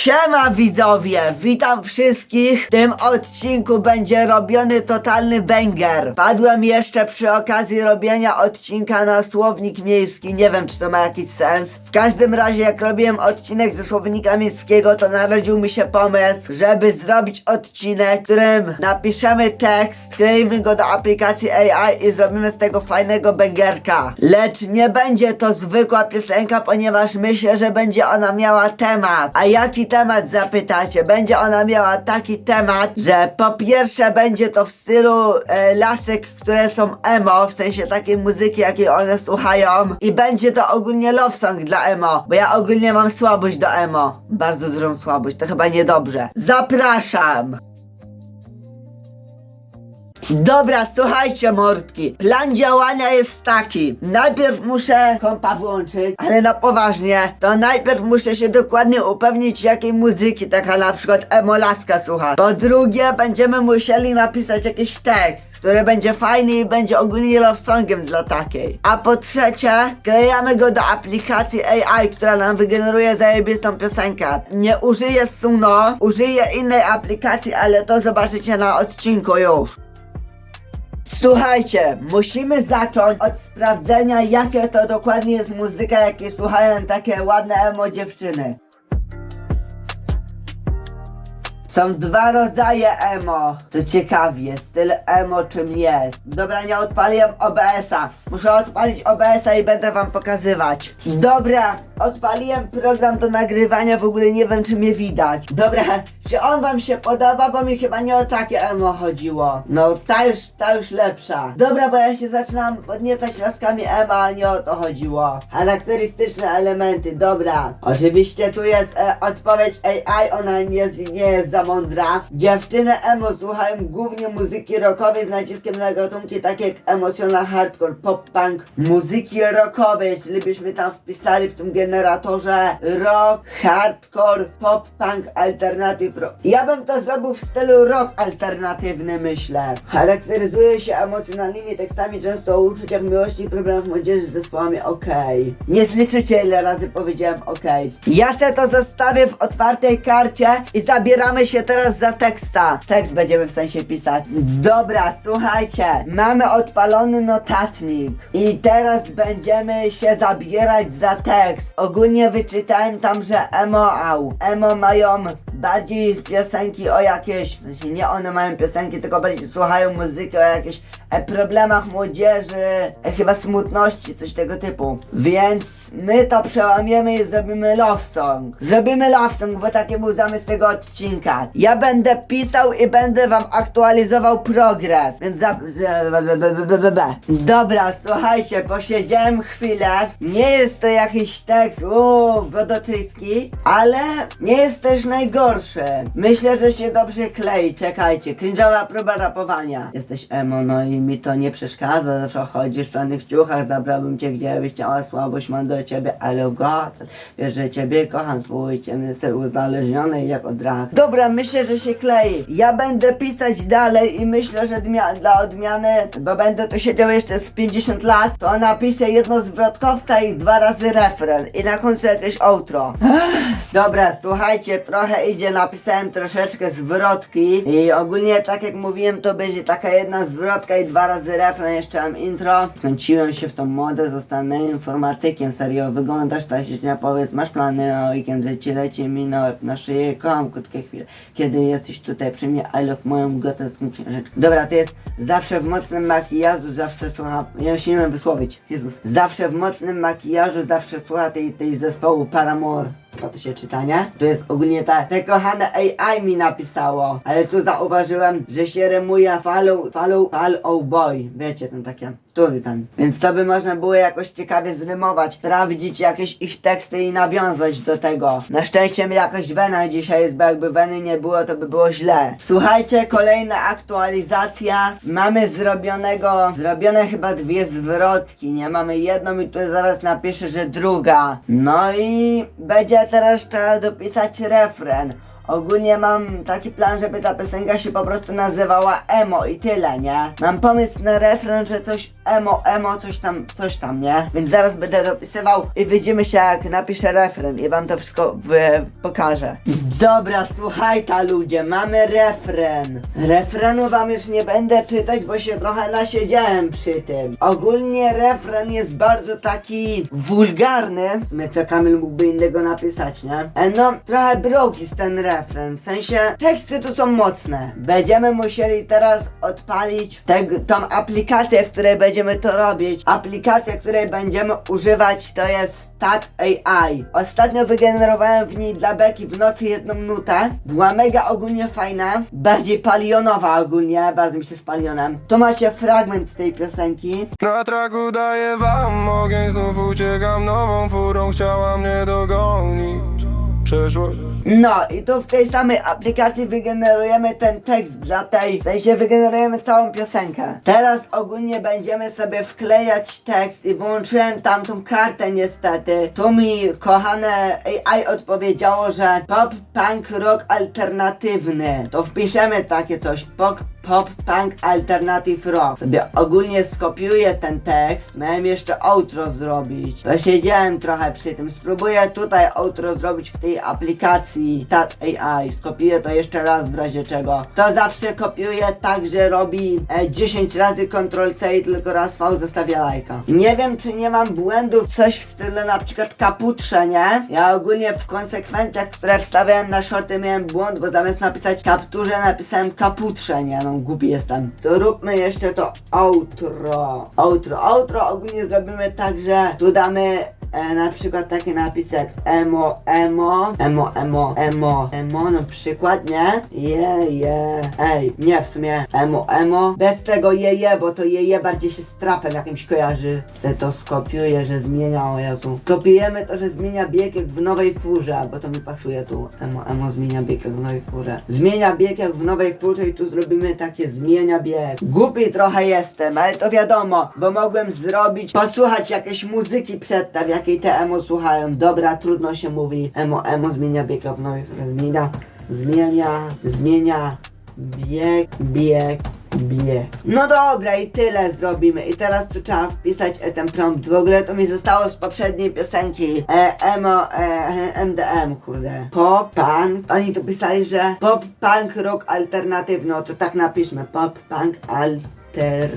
Siema widzowie, witam wszystkich. W tym odcinku będzie robiony totalny banger. Padłem jeszcze przy okazji robienia odcinka na słownik miejski. Nie wiem, czy to ma jakiś sens. W każdym razie, jak robiłem odcinek ze słownika miejskiego, to narodził mi się pomysł, żeby zrobić odcinek, w którym napiszemy tekst, wklejmy go do aplikacji AI i zrobimy z tego fajnego bangerka. Lecz nie będzie to zwykła piosenka, ponieważ myślę, że będzie ona miała temat. A jaki temat zapytacie? Będzie ona miała taki temat, że po pierwsze będzie to w stylu e, lasek, które są emo, w sensie takiej muzyki, jakiej one słuchają. I będzie to ogólnie love song dla emo, bo ja ogólnie mam słabość do emo. Bardzo dużą słabość, to chyba niedobrze. Zapraszam! Dobra, słuchajcie mordki. Plan działania jest taki. Najpierw muszę kompa włączyć, ale na poważnie, to najpierw muszę się dokładnie upewnić jakiej muzyki taka na przykład emolaska słucha. Po drugie, będziemy musieli napisać jakiś tekst, który będzie fajny i będzie ogólnie love songiem dla takiej. A po trzecie, klejamy go do aplikacji AI, która nam wygeneruje zajebistą piosenkę. Nie użyję Suno, użyję innej aplikacji, ale to zobaczycie na odcinku już. Słuchajcie, musimy zacząć od sprawdzenia, jakie to dokładnie jest muzyka, jakiej słuchają takie ładne emo dziewczyny. Są dwa rodzaje emo. To ciekawie, styl emo czym jest. Dobra, nie odpaliłem OBS-a. Muszę odpalić OBS-a i będę wam pokazywać. Dobra, odpaliłem program do nagrywania, w ogóle nie wiem czy mnie widać. Dobra, czy on wam się podoba, bo mi chyba nie o takie emo chodziło. No, ta już, ta już lepsza. Dobra, bo ja się zaczynam podniecać laskami emo, a nie o to chodziło. Charakterystyczne elementy, dobra. Oczywiście tu jest e, odpowiedź AI, ona nie nie jest za mądra. Dziewczyny emo słuchają głównie muzyki rockowej z naciskiem na gatunki takie jak emocjonal hardcore, pop punk, muzyki rockowej, czyli byśmy tam wpisali w tym generatorze rock, hardcore, pop punk, alternative rock. Ja bym to zrobił w stylu rock alternatywny, myślę. Charakteryzuje się emocjonalnymi tekstami, często o uczuciach miłości i problemach młodzieży z zespołami okej. Nie zliczycie ile razy powiedziałem okej. Ja se to zostawię w otwartej karcie i zabieramy się teraz za teksta. Tekst będziemy w sensie pisać. Dobra, słuchajcie. Mamy odpalony notatnik. I teraz będziemy się zabierać za tekst. Ogólnie wyczytałem tam, że emo au. Emo mają bardziej piosenki o jakieś, sensie nie one mają piosenki, tylko bardziej słuchają muzyki o jakichś e, problemach młodzieży, e, chyba smutności, coś tego typu. Więc my to przełamiemy i zrobimy love song. Zrobimy love song, bo taki był zamysł tego odcinka. Ja będę pisał i będę wam aktualizował progres, więc za... Dobra, słuchajcie, posiedziałem chwilę. Nie jest to jakiś tekst, uuu, wodotryski, ale nie jest też najgorszy. Myślę, że się dobrze klei, czekajcie. Cringe'owa próba rapowania. Jesteś emo, no i mi to nie przeszkadza, zawsze chodzisz w czarnych ciuchach, zabrałbym cię gdzie byś chciała, słabość mam do ciebie, ale god, wiesz, że ciebie kocham, twój ciemny ser uzależniony jak od rak. Dobra, myślę, że się klei. Ja będę pisać dalej i myślę, że dla odmiany, bo będę tu siedział jeszcze z 50 lat, to napiszę jedno zwrotkowca i dwa razy refren i na końcu jakieś outro. Dobra, słuchajcie, trochę idzie, napisałem troszeczkę zwrotki i ogólnie tak jak mówiłem, to będzie taka jedna zwrotka i dwa razy refren, jeszcze mam intro. Wkręciłem się w tą modę, zostanę informatykiem, serio, wyglądasz ta średnia, powiedz, masz plany na weekend, że ci leci mi na łeb, na szyję, kocham krótkie chwile, kiedy jesteś tutaj przy mnie, I love moją gotowską księżyczkę. Dobra, to jest zawsze w mocnym makijażu, zawsze słucham, ja się nie wiem wysłowić, Jezus. Zawsze w mocnym makijażu, zawsze słucha tej, tej zespołu Paramore. Co to się czyta, nie? To jest ogólnie tak. Te kochane AI mi napisało. Ale tu zauważyłem, że się rymuje follow, follow, follow boy. Wiecie, ten takie. Który ten. Więc to by można było jakoś ciekawie zrymować, sprawdzić jakieś ich teksty i nawiązać do tego. Na szczęście mi jakaś wena dzisiaj jest, bo jakby weny nie było, to by było źle. Słuchajcie, kolejna aktualizacja. Mamy zrobionego, zrobione chyba dwie zwrotki, nie? Mamy jedną i tu zaraz napiszę, że druga. No i będzie teraz trzeba dopisać refren. Ogólnie mam taki plan, żeby ta piosenka się po prostu nazywała emo i tyle, nie? Mam pomysł na refren, że coś emo, emo, coś tam, coś tam, nie? Więc zaraz będę dopisywał i widzimy się jak napiszę refren i wam to wszystko w, pokażę. Dobra, słuchaj ta ludzie, mamy refren. Refrenu wam już nie będę czytać, bo się trochę nasiedziałem przy tym. Ogólnie refren jest bardzo taki wulgarny. W sumie co Kamil mógłby innego napisać, nie? E, No, trochę broki jest ten refren, w sensie teksty tu są mocne. Będziemy musieli teraz odpalić teg- tą aplikację, w której będziemy to robić. Aplikacja, której będziemy używać to jest Stat AI. Ostatnio wygenerowałem w niej dla Beki w nocy jedną nutę. Była mega ogólnie fajna, bardziej palionowa ogólnie, bardzo mi się z palionem. Tu macie fragment tej piosenki. Na traku daję wam ogień, znów uciekam nową furą Chciała mnie dogonić No i tu w tej samej aplikacji wygenerujemy ten tekst dla tej, w sensie wygenerujemy całą piosenkę. Teraz ogólnie będziemy sobie wklejać tekst i włączyłem tamtą kartę niestety. Tu mi kochane AI odpowiedziało, że pop, punk, rock alternatywny. To wpiszemy takie coś, pop, pop, punk, alternative rock. Sobie ogólnie skopiuję ten tekst. Miałem jeszcze outro zrobić. To siedziałem trochę przy tym. Spróbuję tutaj outro zrobić w tej aplikacji Tat AI. Skopiuję to jeszcze raz w razie czego. To zawsze kopiuję tak, że robi e, 10 razy Ctrl C i tylko raz V zostawia lajka. Nie wiem czy nie mam błędów, coś w stylu na przykład kaputrze, nie? Ja ogólnie w konsekwencjach, które wstawiałem na shorty miałem błąd, bo zamiast napisać kapturze napisałem kaputrze, nie? No głupi jestem. To róbmy jeszcze to outro. Outro. Outro ogólnie zrobimy tak, że tu damy e, na przykład taki napis jak emo, emo, emo, emo, emo, emo, na przykład, nie? Je, je, ej, nie, w sumie emo, emo, bez tego je, je, bo to je, je bardziej się z trapem jakimś kojarzy. Se to skopiuję, że zmienia, o Jezu. Kopiujemy to, że zmienia bieg jak w nowej furze, bo to mi pasuje tu. Emo, emo zmienia bieg jak w nowej furze. Zmienia bieg jak w nowej furze i tu zrobimy takie zmienia bieg. Głupi trochę jestem, ale to wiadomo, bo mogłem zrobić, posłuchać jakiejś muzyki przedtem, jakiej te emo słuchają. Dobra, trudno się mówi. Emo, emo zmienia bieg furze. Zmienia, zmienia, zmienia bieg, bieg, bieg. No dobra i tyle zrobimy. I teraz tu trzeba wpisać e, ten prompt. W ogóle to mi zostało z poprzedniej piosenki. E, emo, e, MDM, kurde. Pop, punk. Oni tu pisali, że pop, punk, rock alternatywno. To tak napiszmy. Pop, punk, alter...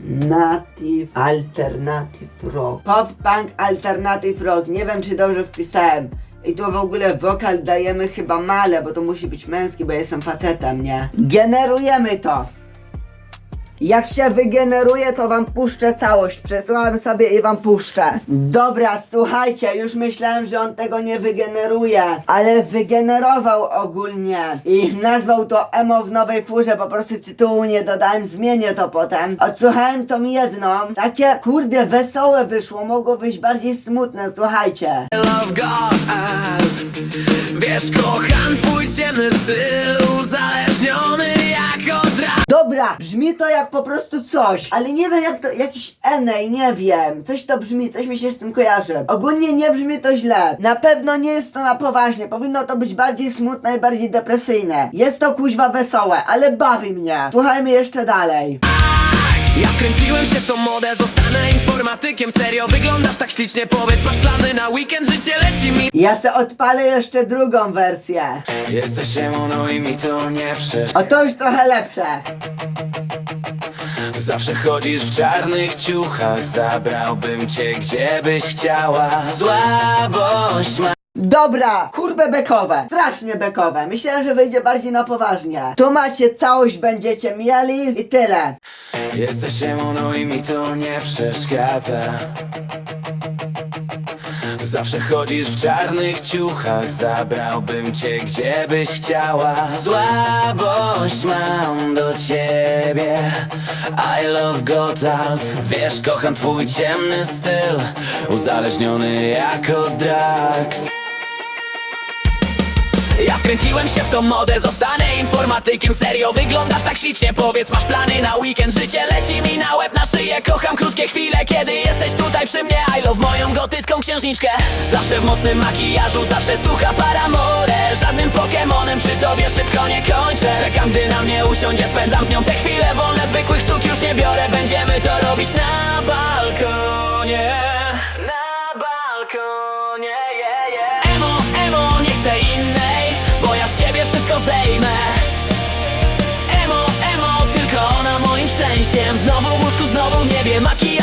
Native Alternative Rock. Pop Punk Alternative Rock. Nie wiem czy dobrze wpisałem. I tu w ogóle wokal dajemy chyba male, bo to musi być męski, bo jestem facetem, nie? Generujemy to. Jak się wygeneruje, to wam puszczę całość. Przesłałem sobie i wam puszczę. Dobra, słuchajcie, już myślałem, że on tego nie wygeneruje, ale wygenerował ogólnie. I nazwał to emo w nowej furze, po prostu tytułu nie dodałem, zmienię to potem. Odsłuchałem tą jedną. Takie, kurde, wesołe wyszło, mogło być bardziej smutne, słuchajcie. Love God Art Wiesz, kocham twój ciemny styl Uzależniony Dobra, brzmi to jak po prostu coś, ale nie wiem jak to, jakiś Enej, nie wiem. Coś to brzmi, coś mi się z tym kojarzy. Ogólnie nie brzmi to źle. Na pewno nie jest to na poważnie, powinno to być bardziej smutne i bardziej depresyjne. Jest to kuźwa wesołe, ale bawi mnie. Słuchajmy jeszcze dalej. Ja wkręciłem się w tą modę Zostanę informatykiem Serio, wyglądasz tak ślicznie. Powiedz, masz plany na weekend? Życie leci mi. Ja se odpalę jeszcze drugą wersję. Jesteś no i mi to nie przesz O to już trochę lepsze. Zawsze chodzisz w czarnych ciuchach Zabrałbym cię gdzie byś chciała. Słabość ma Dobra, kurbe bekowe, strasznie bekowe. Myślałem, że wyjdzie bardziej na poważnie. Tu macie całość, będziecie mieli i tyle. Jesteś no i mi to nie przeszkadza Zawsze chodzisz w czarnych ciuchach Zabrałbym cię gdzie byś chciała Słabość mam do ciebie I love Gotthard Wiesz, kocham twój ciemny styl Uzależniony jako drugs ja wkręciłem się w tą modę, zostanę informatykiem. Serio wyglądasz tak ślicznie, powiedz masz plany na weekend? Życie leci mi na łeb, na szyję, kocham krótkie chwile Kiedy jesteś tutaj przy mnie, I love moją gotycką księżniczkę. Zawsze w mocnym makijażu, zawsze sucha paramore Żadnym pokemonem przy tobie szybko nie kończę. Czekam gdy na mnie usiądzie, spędzam z nią te chwile wolne. Zwykłych sztuk już nie biorę, będziemy to robić na balkonie. Życiem znowu w łóżku, znowu w niebie Maki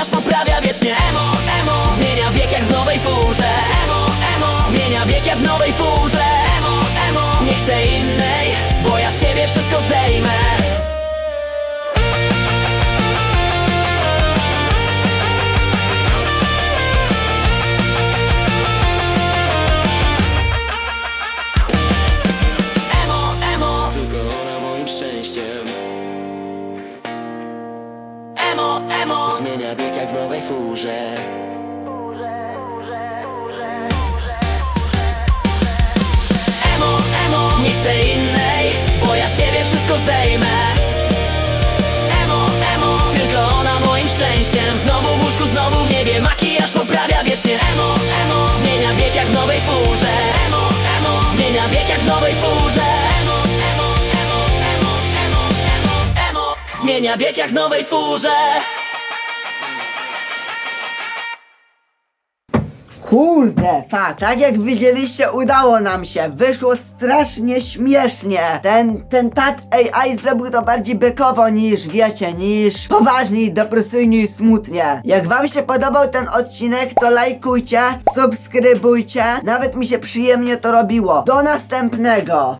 Zmienia bieg jak nowej furze Kurde, fakt. Tak jak widzieliście, udało nam się. Wyszło strasznie śmiesznie. Ten, ten tat AI zrobił to bardziej bykowo niż, wiecie, niż poważniej, depresyjnie i smutnie. Jak wam się podobał ten odcinek, to lajkujcie, subskrybujcie. Nawet mi się przyjemnie to robiło. Do następnego.